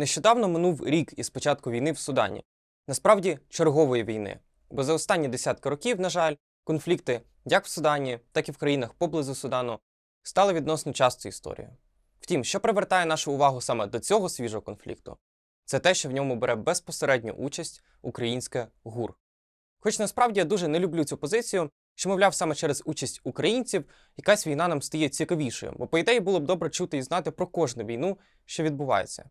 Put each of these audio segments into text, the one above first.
Нещодавно минув рік із початку війни в Судані. Насправді чергової війни. Бо за останні десятки років, на жаль, конфлікти як в Судані, так і в країнах поблизу Судану стали відносно частою історією. Втім, що привертає нашу увагу саме до цього свіжого конфлікту, це те, що в ньому бере безпосередню участь українське ГУР. Хоч насправді я дуже не люблю цю позицію, що, мовляв, саме через участь українців якась війна нам стає цікавішою, бо, по ідеї, було б добре чути і знати про кожну війну, що відбувається.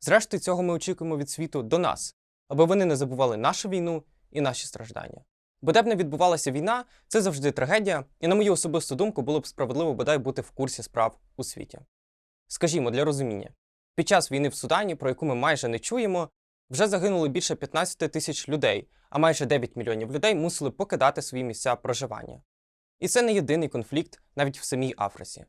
Зрештою, цього ми очікуємо від світу до нас, аби вони не забували нашу війну і наші страждання. Бо де б не відбувалася війна, це завжди трагедія, і на мою особисту думку було б справедливо бодай бути в курсі справ у світі. Скажімо, для розуміння, під час війни в Судані, про яку ми майже не чуємо, вже загинуло більше 15 тисяч людей, а майже 9 мільйонів людей мусили покидати свої місця проживання. І це не єдиний конфлікт навіть в самій Африці.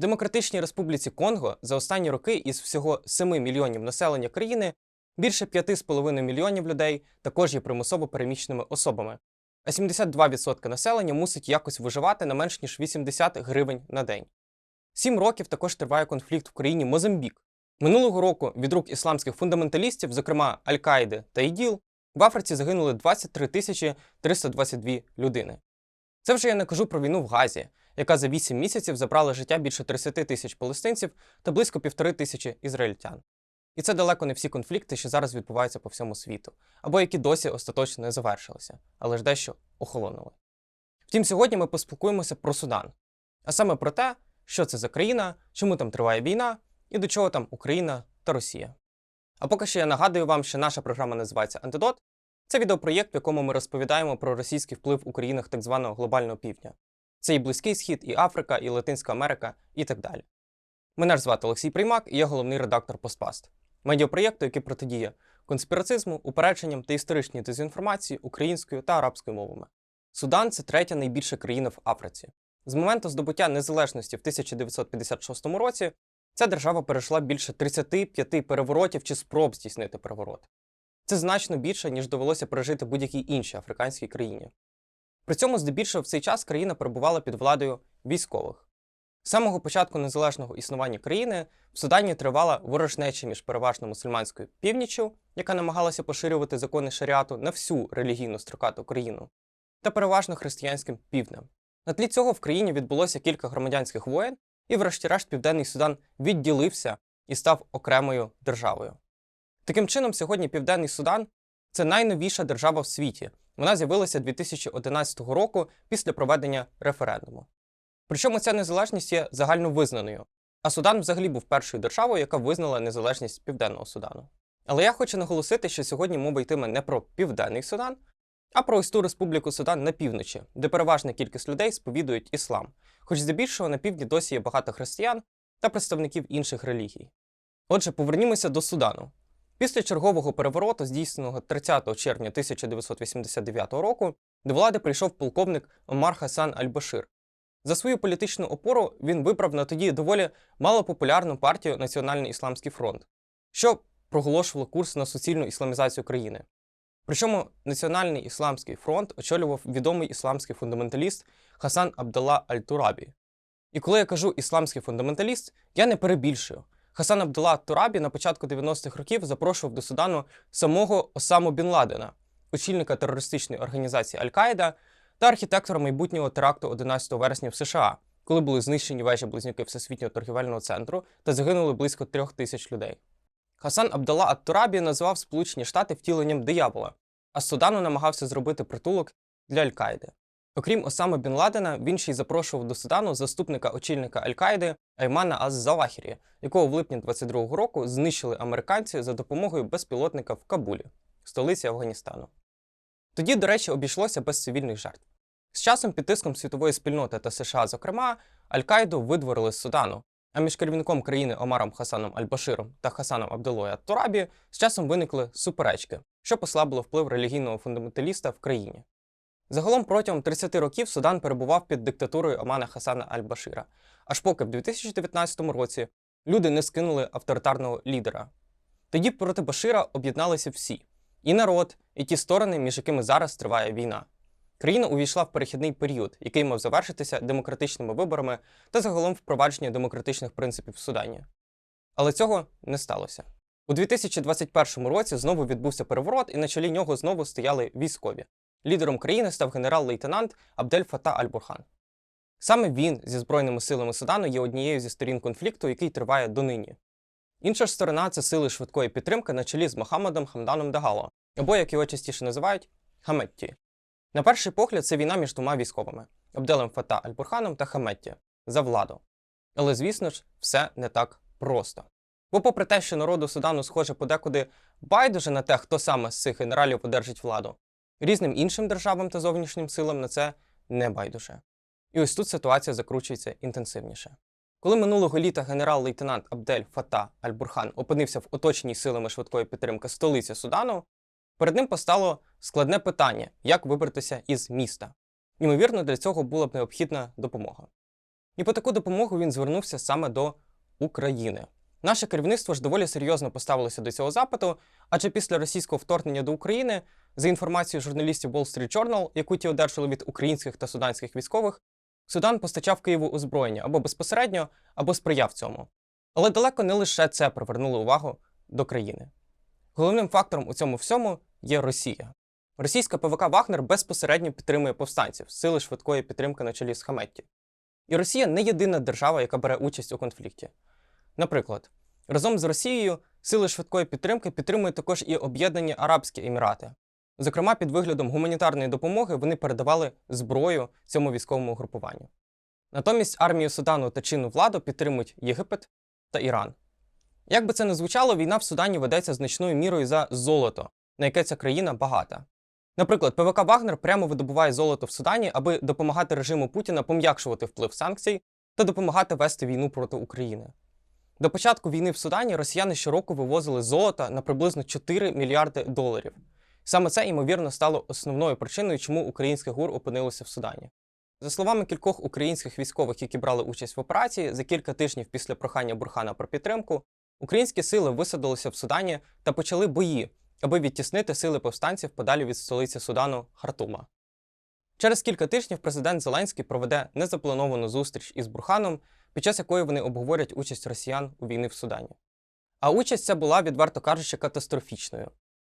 Демократичній Республіці Конго за останні роки із всього 7 мільйонів населення країни більше 5,5 мільйонів людей також є примусово переміщеними особами, а 72% населення мусить якось виживати на менш ніж 80 гривень на день. Сім років також триває конфлікт в країні Мозамбік. Минулого року від рук ісламських фундаменталістів, зокрема Аль-Каїди та ІДІЛ, в Африці загинули 23 тисячі 322 людини. Це вже я не кажу про війну в Газі, яка за 8 місяців забрала життя більше 30 тисяч палестинців та близько півтори тисячі ізраїльтян. І це далеко не всі конфлікти, що зараз відбуваються по всьому світу, або які досі остаточно не завершилися, але ж дещо охолонули. Втім, сьогодні ми поспілкуємося про Судан, а саме про те, що це за країна, чому там триває війна і до чого там Україна та Росія. А поки що я нагадую вам, що наша програма називається Антидот. Це відеопроєкт, в якому ми розповідаємо про російський вплив у країнах так званого глобального півдня. Це і Близький Схід, і Африка, і Латинська Америка, і так далі. Мене ж звати Олексій Приймак, і я головний редактор Постпаст, медіапроєкту, який протидіє конспірацизму, упередженням та історичній дезінформації українською та арабською мовами. Судан це третя найбільша країна в Африці. З моменту здобуття незалежності в 1956 році ця держава перейшла більше 35 переворотів чи спроб здійснити переворот. Це значно більше, ніж довелося пережити будь-якій іншій африканській країні. При цьому здебільшого в цей час країна перебувала під владою військових. З самого початку незалежного існування країни в Судані тривала ворожнеча між переважно мусульманською північчю, яка намагалася поширювати закони шаріату на всю релігійну строкату країну, та переважно християнським півднем. На тлі цього в країні відбулося кілька громадянських воєн, і, врешті-решт, Південний Судан відділився і став окремою державою. Таким чином, сьогодні Південний Судан це найновіша держава в світі. Вона з'явилася 2011 року після проведення референдуму. Причому ця незалежність є загальновизнаною, а Судан взагалі був першою державою, яка визнала незалежність Південного Судану. Але я хочу наголосити, що сьогодні мова йтиме не про Південний Судан, а про ось ту республіку Судан на півночі, де переважна кількість людей сповідують іслам, хоч здебільшого на півдні досі є багато християн та представників інших релігій. Отже, повернімося до Судану. Після чергового перевороту, здійсненого 30 червня 1989 року, до влади прийшов полковник Омар Хасан Аль-Башир. За свою політичну опору він вибрав на тоді доволі малопопулярну партію Національний Ісламський фронт, що проголошувало курс на суцільну ісламізацію країни. Причому Національний Ісламський фронт очолював відомий ісламський фундаменталіст Хасан Абдалла Аль-Турабі. І коли я кажу ісламський фундаменталіст, я не перебільшую. Хасан Абдулла Турабі на початку 90-х років запрошував до Судану самого Осаму Бін Ладена, очільника терористичної організації Аль-Каїда та архітектора майбутнього теракту 11 вересня в США, коли були знищені вежі близнюки Всесвітнього торгівельного центру та загинули близько трьох тисяч людей. Хасан Абдалла Ат-Турабі називав Сполучені Штати втіленням диявола, а Судану намагався зробити притулок для Аль-Каїди. Окрім Осама Бін Ладена, він ще й запрошував до Судану заступника очільника Аль-Каїди Аймана Аз-Завахірі, якого в липні 22-го року знищили американці за допомогою безпілотника в Кабулі, столиці Афганістану. Тоді, до речі, обійшлося без цивільних жертв. З часом під тиском світової спільноти та США, зокрема, Аль-Каїду видворили з Судану, а між керівником країни Омаром Хасаном Аль-Баширом та Хасаном Абдулою Ат-Турабі з часом виникли суперечки, що послабило вплив релігійного фундаменталіста в країні. Загалом протягом 30 років Судан перебував під диктатурою Омана Хасана Аль-Башира, аж поки в 2019 році люди не скинули авторитарного лідера. Тоді проти Башира об'єдналися всі і народ, і ті сторони, між якими зараз триває війна. Країна увійшла в перехідний період, який мав завершитися демократичними виборами та загалом впровадження демократичних принципів в Судані. Але цього не сталося. У 2021 році знову відбувся переворот, і на чолі нього знову стояли військові. Лідером країни став генерал-лейтенант Абдель Фата Аль-Бурхан. Саме він зі Збройними силами Судану є однією зі сторін конфлікту, який триває донині. Інша ж сторона це сили швидкої підтримки на чолі з Мохаммедом Хамданом Дагало, або, як його частіше називають, Хаметті. На перший погляд, це війна між двома військовими Абделем Фата Аль-Бурханом та Хаметті за владу. Але, звісно ж, все не так просто. Бо, попри те, що народу Судану схоже подекуди байдуже на те, хто саме з цих генералів одержить владу, різним іншим державам та зовнішнім силам на це не байдуже. І ось тут ситуація закручується інтенсивніше. Коли минулого літа генерал-лейтенант Абдель Фата Аль-Бурхан опинився в оточеній силами швидкої підтримки столиці Судану, перед ним постало складне питання, як вибратися із міста. Ймовірно, для цього була б необхідна допомога. І по таку допомогу він звернувся саме до України. Наше керівництво ж доволі серйозно поставилося до цього запиту, адже після російського вторгнення до України, за інформацією журналістів Wall Street Journal, яку ті одержали від українських та суданських військових, Судан постачав Києву озброєння або безпосередньо, або сприяв цьому. Але далеко не лише це привернуло увагу до країни. Головним фактором у цьому всьому є Росія. Російська ПВК Вагнер безпосередньо підтримує повстанців, сили швидкої підтримки на чолі з Хаметті. І Росія не єдина держава, яка бере участь у конфлікті. Наприклад, разом з Росією сили швидкої підтримки підтримують також і Об'єднані Арабські Емірати. Зокрема, під виглядом гуманітарної допомоги вони передавали зброю цьому військовому групуванню. Натомість армію Судану та чинну владу підтримують Єгипет та Іран. Як би це не звучало, війна в Судані ведеться значною мірою за золото, на яке ця країна багата. Наприклад, ПВК Вагнер прямо видобуває золото в Судані, аби допомагати режиму Путіна пом'якшувати вплив санкцій та допомагати вести війну проти України. До початку війни в Судані росіяни щороку вивозили золото на приблизно 4 мільярди доларів. Саме це, ймовірно, стало основною причиною, чому українське ГУР опинилося в Судані. За словами кількох українських військових, які брали участь в операції, за кілька тижнів після прохання Бурхана про підтримку, українські сили висадилися в Судані та почали бої, аби відтіснити сили повстанців подалі від столиці Судану Хартума. Через кілька тижнів президент Зеленський проведе незаплановану зустріч із Бурханом, під час якої вони обговорять участь росіян у війні в Судані. А участь ця була, відверто кажучи, катастрофічною.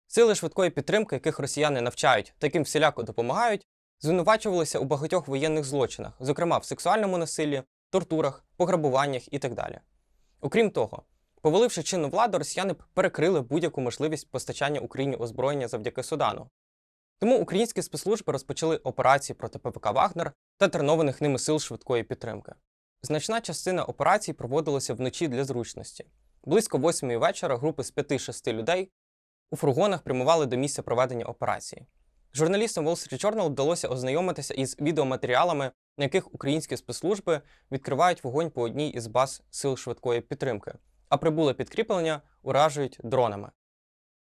Сили швидкої підтримки, яких росіяни навчають та яким всіляко допомагають, звинувачувалися у багатьох воєнних злочинах, зокрема в сексуальному насиллі, тортурах, пограбуваннях і так далі. Окрім того, поваливши чинну владу, росіяни перекрили будь-яку можливість постачання Україні озброєння завдяки Судану. Тому українські спецслужби розпочали операції проти ПВК Вагнер та тренованих ними сил швидкої підтримки. Значна частина операцій проводилася вночі для зручності. Близько восьмої вечора групи з 5-6 людей у фургонах прямували до місця проведення операції. Журналістам Wall Street Journal вдалося ознайомитися із відеоматеріалами, на яких українські спецслужби відкривають вогонь по одній із баз сил швидкої підтримки, а прибуле підкріплення уражують дронами.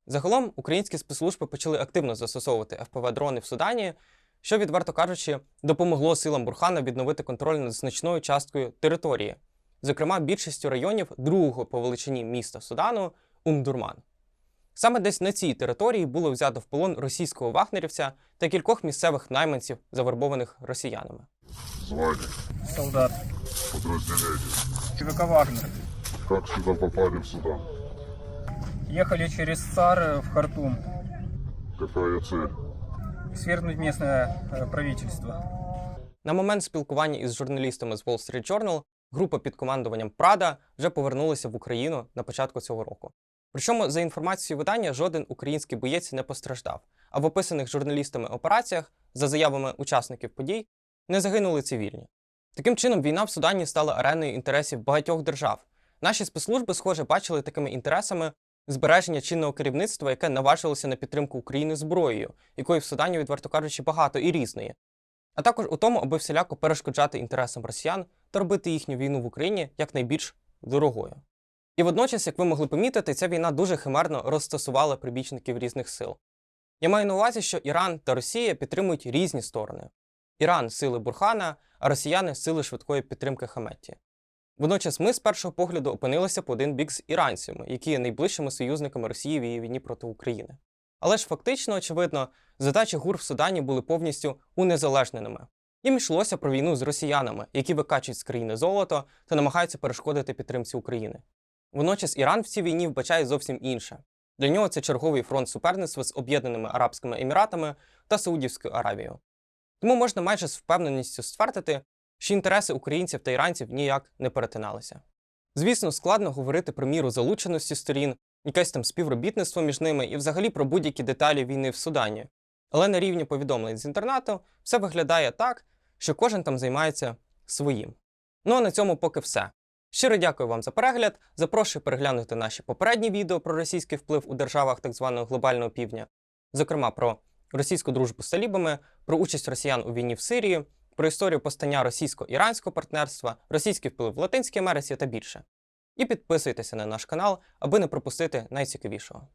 Загалом українські спецслужби почали активно застосовувати ФПВ-дрони в Судані, що, відверто кажучи, допомогло силам Бурхана відновити контроль над значною часткою території, зокрема більшістю районів другого по величині міста Судану Умдурман. Саме десь на цій території було взято в полон російського вагнерівця та кількох місцевих найманців, завербованих росіянами. Звание, солдат подразделение. ЧВК «Вагнер». Как сюда попали в Судан? Ехали через САР в Хартум, Какая цель? свергнуть местное э, правительство. На момент спілкування із журналістами з Wall Street Journal група під командуванням Прада вже повернулася в Україну на початку цього року. Причому, за інформацією видання, жоден український боєць не постраждав, а в описаних журналістами операціях, за заявами учасників подій, не загинули цивільні. Таким чином, війна в Судані стала ареною інтересів багатьох держав. Наші спецслужби, схоже, бачили такими інтересами збереження чинного керівництва, яке наважилося на підтримку України зброєю, якої в Судані, відверто кажучи, багато і різної, а також у тому, аби всіляко перешкоджати інтересам росіян та робити їхню війну в Україні якнайбільш дорогою. І водночас, як ви могли помітити, ця війна дуже химерно розстосувала прибічників різних сил. Я маю на увазі, що Іран та Росія підтримують різні сторони: Іран сили Бурхана, а росіяни сили швидкої підтримки Хаметті. Водночас ми з першого погляду опинилися по один бік з іранцями, які є найближчими союзниками Росії в її війні проти України. Але ж фактично, очевидно, задачі ГУР в Судані були повністю унезалежненими. Їм йшлося про війну з росіянами, які викачують з країни золото та намагаються перешкодити підтримці України. Водночас Іран в цій війні вбачає зовсім інше. Для нього це черговий фронт суперництва з Об'єднаними Арабськими Еміратами та Саудівською Аравією. Тому можна майже з впевненістю ствердити, що інтереси українців та іранців ніяк не перетиналися. Звісно, складно говорити про міру залученості сторін, якесь там співробітництво між ними і взагалі про будь-які деталі війни в Судані. Але на рівні повідомлень з інтернету все виглядає так, що кожен там займається своїм. Ну а на цьому поки все. Щиро дякую вам за перегляд. Запрошую переглянути наші попередні відео про російський вплив у державах так званого глобального півдня, зокрема про російську дружбу з талібами, про участь росіян у війні в Сирії, про історію постання російсько-іранського партнерства, російський вплив в Латинській Америці та більше. І підписуйтеся на наш канал, аби не пропустити найцікавішого.